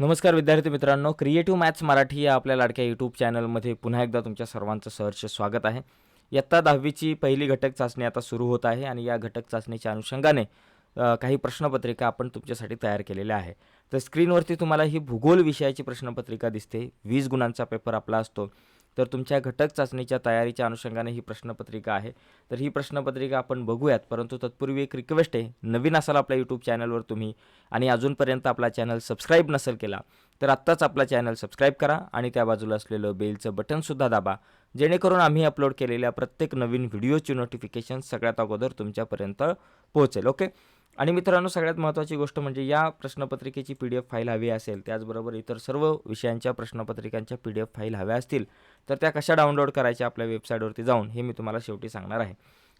नमस्कार विद्यार्थी मित्रांनो क्रिएटिव्ह मॅथ्स मराठी या आपल्या लाडक्या यूट्यूब चॅनलमध्ये पुन्हा एकदा तुमच्या सर्वांचं सहर्ष स्वागत आहे. इयत्ता दहावीची पहिली घटक चाचणी आता सुरू होत आहे आणि या घटक चाचणीच्या अनुषंगाने काही प्रश्नपत्रिका आपण तुमच्यासाठी तयार केलेल्या आहे. तर स्क्रीनवरती तुम्हाला ही भूगोल विषयाची प्रश्नपत्रिका दिसते. वीस गुणांचा पेपर आपला असतो. तर तुमच्या घटक चाचणीच्या तयारीच्या अनुषंगाने ही प्रश्नपत्रिका आहे. तर ही प्रश्नपत्रिका आपण बघूयात. परंतु तत्पूर्वी एक रिक्वेस्ट आहे. नवीन असाल आपल्या यूट्यूब चॅनलवर तुम्ही आणि अजूनपर्यंत आपला चॅनल सबस्क्राईब नसेल केला तर आत्ताच आपला चॅनल सबस्क्राईब करा आणि त्या बाजूला असलेलं बेलचं बटनसुद्धा दाबा. जेणेकरून आम्ही अपलोड केलेल्या प्रत्येक नवीन व्हिडिओची नोटिफिकेशन सगळ्यात अगोदर तुमच्यापर्यंत पोहोचेल. ओके आणि मित्रांनो सगळ्यात महत्त्वाची गोष्ट म्हणजे या प्रश्नपत्रिकेची पी डी एफ फाईल हवी असेल त्याचबरोबर इतर सर्व विषयांच्या प्रश्नपत्रिकांच्या पी डी एफ फाईल हव्या असतील तर त्या कशा डाउनलोड करायच्या आपल्या वेबसाईटवरती जाऊन हे मी तुम्हाला शेवटी सांगणार आहे.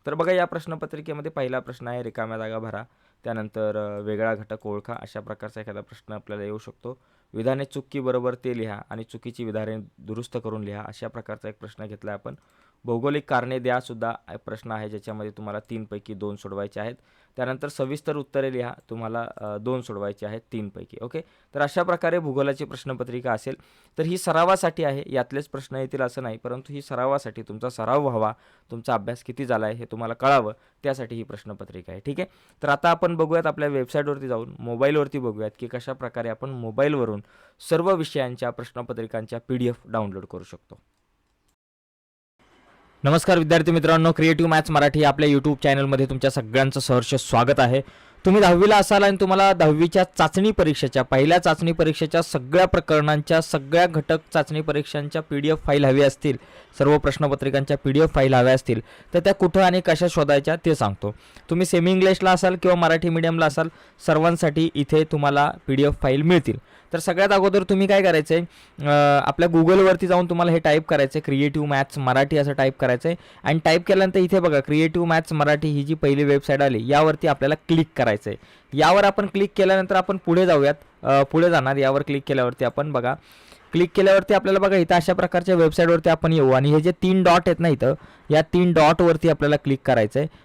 तर बघा या प्रश्नपत्रिकेमध्ये पहिला प्रश्न आहे रिकाम्या जागा भरा. त्यानंतर वेगळा घटक ओळखा अशा प्रकारचा एखादा प्रश्न आपल्याला येऊ शकतो. विधाने चुकीबरोबर ते लिहा आणि चुकीची विधाने दुरुस्त करून लिहा अशा प्रकारचा एक प्रश्न घेतला आहे आपण. भौगोलिक कारणे द्या सुद्धा प्रश्न आहे ज्याच्यामध्ये तुम्हाला तीनपैकी दोन सोडवायचे आहेत. त्यानंतर सविस्तर उत्तरे लिहा तुम्हाला दोन सोडवायचे आहेत तीनपैकी ओके? तर अशा प्रकारे भूगोलाची प्रश्नपत्रिका असेल. तर ही सरावासाठी आहे यातलेच प्रश्न येतील असं नाही परंतु ही सरावासाठी तुमचा सराव व्हावा तुमचा अभ्यास किती झाला आहे हे तुम्हाला कळावं त्यासाठी ही प्रश्नपत्रिका आहे ठीक आहे? तर आता आपण बघूयात आपल्या वेबसाईटवरती जाऊन मोबाईलवरती बघूयात की कशा प्रकारे आपण मोबाईलवरून सर्व विषयांच्या प्रश्नपत्रिकांच्या पी डी एफ डाउनलोड करू शकतो. नमस्कार विद्यार्थी मित्रांनो क्रिएटिव्ह मॅथ्स मराठी आपल्या यूट्यूब चॅनलमध्ये तुमच्या सगळ्यांचं सहर्ष स्वागत आहे. तुम्ही दहावीला असाल आणि तुम्हाला दहावीच्या चाचणी परीक्षेच्या पहिल्या चाचणी परीक्षेच्या सगळ्या प्रकरणांच्या सगळ्या घटक चाचणी परीक्षांच्या पी डी एफ फाईल हवी असतील सर्व प्रश्नपत्रिकांच्या पी डी एफ फाईल हव्या असतील तर त्या कुठं आणि कशा शोधायच्या ते सांगतो. तुम्ही सेमी इंग्लिशला असाल किंवा मराठी मीडियमला असाल सर्वांसाठी इथे तुम्हाला पी डी एफ फाईल मिळतील. तर सगळ्यात अगोदर तुम्ही काय करायचं आहे आपल्या गुगलवरती जाऊन तुम्हाला हे टाईप करायचं आहे क्रिएटिव्ह मॅथ्स मराठी असं टाईप करायचं आहे आणि टाईप केल्यानंतर इथे बघा क्रिएटिव्ह मॅथ्स मराठी ही जी पहिली वेबसाईट आली यावरती आपल्याला क्लिक करायचं आहे यावर आपण क्लिक केल्यानंतर आपण पुढे जाऊयात. पुढे जाणार. यावर क्लिक केल्यावरती आपण बघा. क्लिक केल्यावरती आपल्याला बघा इथं अशा प्रकारच्या वेबसाईटवरती आपण येऊ. आणि हे जे तीन डॉट आहेत ना इथं या तीन डॉटवरती आपल्याला क्लिक करायचं आहे